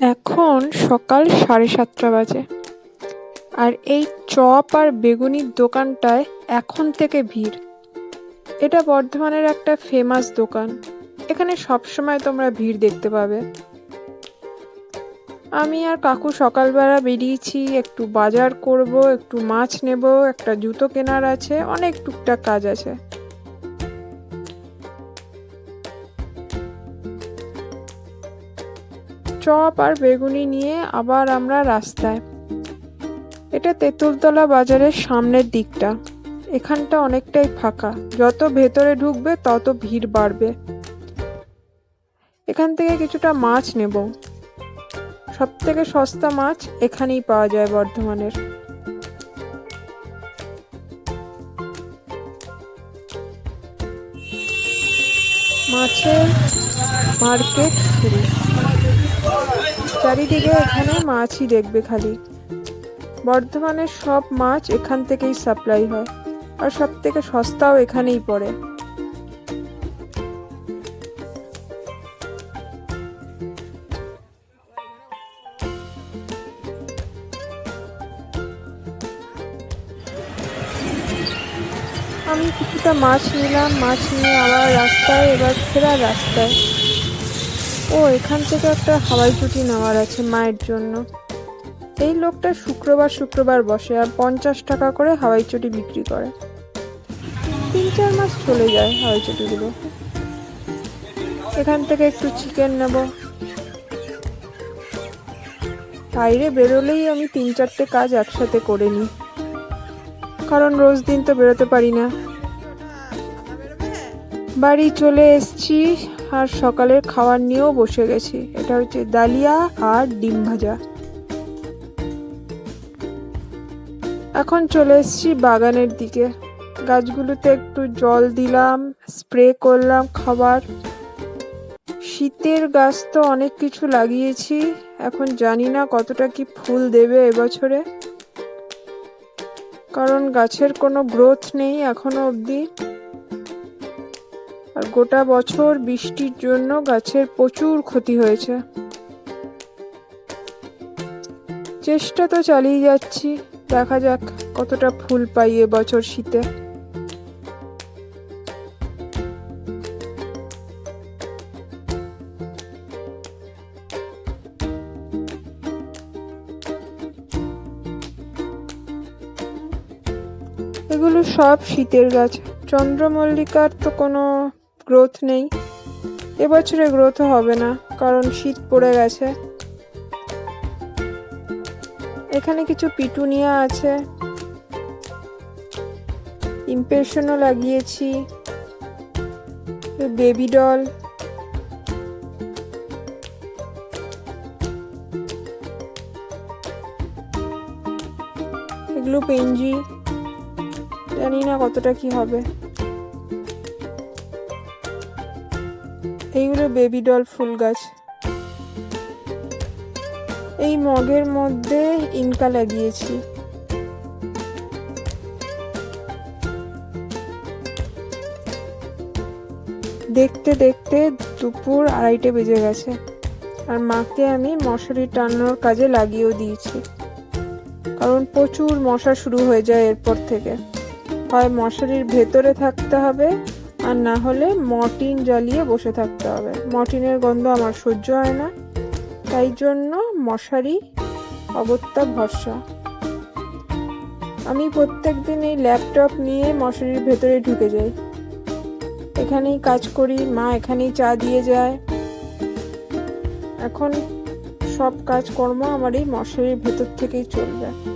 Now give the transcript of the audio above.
এখন সকাল সাড়ে সাতটা বাজে। আর এই চপ আর বেগুনির দোকানটায় এখন থেকে ভিড়। এটা বর্ধমানের একটা ফেমাস দোকান। এখানে সবসময় তোমরা ভিড় দেখতে পাবে। আমি আর কাকু সকালবেলা বেরিয়েছি, একটু বাজার করব, একটু মাছ নেব, একটা জুতো কেনার আছে, অনেক টুকটাক কাজ আছে। চপ আর বেগুনি নিয়ে আবার আমরা রাস্তায়। এটা তেঁতুলতলা বাজারের সামনের দিকটা। এখানটা অনেকটাই ফাঁকা। যত ভেতরে ঢুকবে, তত ভিড় বাড়বে। এখান থেকে কিছুটা মাছ নেব। সব থেকে সস্তা মাছ এখানেই পাওয়া যায় বর্ধমানের। মাছের মার্কেট শুরু চারিদিকে এখানে মাছই দেখবে খালি। বর্ধমানের সব মাছ এখান থেকেই সাপ্লাই হয়, আর সব থেকে সস্তাও এখানেই পড়ে। আমি কিছুটা মাছ নিলাম, মাছ নিয়ে আবার রাস্তায়, এবার ফেরার রাস্তায়। ও, এখান থেকে একটা হাওয়াই চুটি নেওয়ার আছে মায়ের জন্য। এই লোকটা শুক্রবার শুক্রবার বসে আর পঞ্চাশ টাকা করে হাওয়াই চটি বিক্রি করে। তিন চার মাস চলে যায় হাওয়াই চটিগুলো। এখান থেকে একটু চিকেন নেব। বাইরে বেরোলেই আমি তিন চারটে কাজ একসাথে করে নিই। কারণ রোজ দিন তো বেরোতে পারি না। বাড়ি চলে এসছি। আর সকালের খাবার নিয়েও বসে গেছি। এটা হচ্ছে ডালিয়া আর ডিম ভাজা। এখন চলে এসছি বাগানের দিকে। গাছগুলোতে একটু জল দিলাম, স্প্রে করলাম খাবার। শীতের গাছ তো অনেক কিছু লাগিয়েছি, এখন জানি না কতটা কি ফুল দেবে এবছরে। কারণ গাছের কোনো গ্রোথ নেই এখনও অবধি। আর গোটা বছর বৃষ্টির জন্য গাছের প্রচুর ক্ষতি হয়েছে। চেষ্টা তো চালিয়ে যাচ্ছি। দেখা যাক কতটা ফুল পাই বছর শীতে। এগুলো সব শীতের গাছ। চন্দ্রমল্লিকার তো কোনো গ্রোথ নেই। এবছরে গ্রোথও হবে না, কারণ শীত পড়ে গেছে। এখানে কিছু পিটুনিয়া আছে। ইমপ্রেশনও লাগিয়েছি। বেবি ডল এগুলো পেঞ্জি। জানি না কতটা কি হবে। এইগুলো বেবি ডল ফুল গাছ। এই মগের মধ্যে ইনকা লাগিয়েছি। দেখতে দেখতে দুপুর আড়াইটে বেজে গেছে। আর মাকে আমি মশারি টানানোর কাজে লাগিয়েও দিয়েছি। কারণ প্রচুর মশা শুরু হয়ে যায় এরপর থেকে। হয় মশারির ভেতরে থাকতে হবে আর না হলে মর্টিন জ্বালিয়ে বসে থাকতে হবে। মর্টিনের গন্ধ আমার সহ্য হয় না। তাই জন্য মশারি, অগত্যা ভরসা। আমি প্রত্যেক দিন এই ল্যাপটপ নিয়ে মশারির ভেতরে ঢুকে যাই। এখানেই কাজ করি, মা এখানেই চা দিয়ে যায়। এখন সব কাজকর্ম আমার এই মশারির ভেতর থেকেই চলবে।